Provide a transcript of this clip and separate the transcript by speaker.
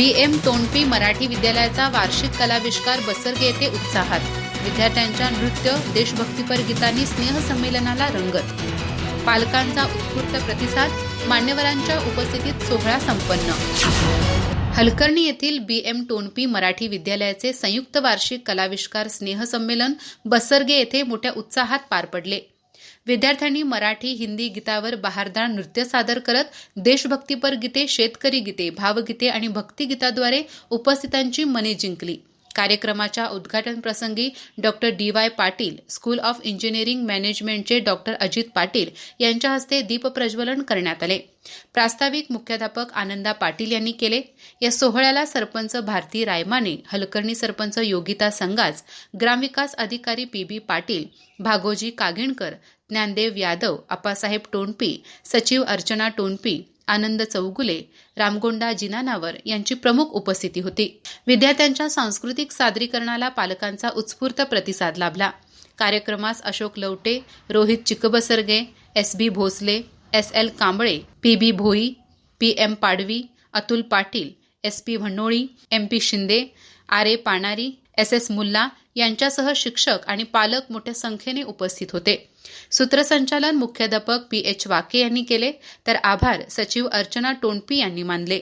Speaker 1: बी. M. तोंडपी Marathi विद्यालयाचा वार्षिक कलाविष्कार बसरगे येथे उत्साहात. विद्यार्थ्यांच्या नृत्य देशभक्तीपर गीतांनी स्नेहसंमेलनाला रंगत. पालकांचा उत्स्फूर्त प्रतिसाद मान्यवरांच्या उपस्थितीत सोहळा संपन्न. हलकर्णी येथील बी. एम. टोनपी मराठी विद्यालयाचे संयुक्त वार्षिक कलाविष्कार स्नेहसंमेलन बसरगे येथे मोठ्या उत्साहात पार पडले. विद्यार्थ्यांनी मराठी हिंदी गीतावर बहारदार नृत्य सादर करत देशभक्तीपर गीते शेतकरी गीते भावगीते आणि भक्तिगीताद्वारे उपस्थितांची मने जिंकली. कार्यक्रमाच्या उद्घाटन प्रसंगी doctor D Y Patil school of engineering मॅनेजमेंटचे doctor Ajit Patil यांच्या हस्ते दीपप्रज्वलन करण्यात आले. प्रास्ताविक मुख्याध्यापक आनंदा पाटील यांनी केले. या सोहळ्याला सरपंच भारती रायमाने हलकर्णी सरपंच योगिता संगाज ग्रामविकास अधिकारी पी बी पाटील भागोजी कागिणकर ज्ञानदेव यादव आप्पासाहेब टोणपी सचिव अर्चना टोणपी आनंद चौगुले रामगोंडा जिनानावर यांची प्रमुख उपस्थिती होती. विद्यार्थ्यांच्या सांस्कृतिक सादरीकरणाला पालकांचा उत्स्फूर्त प्रतिसाद लाभला. कार्यक्रमास Ashok Lavate Rohit Chikbasarge S B Bhosale S L Kamble P B Bhoi P M Padvi Atul Patil S P Bhannoli M P Shinde R A Panari S S Mulla यांच्यासह शिक्षक आणि पालक मोठ्या संख्येने उपस्थित होते. सूत्रसंचालन मुख्याध्यापक पी एच वाके यांनी केले तर आभार सचिव अर्चना टोणपी यांनी मानले.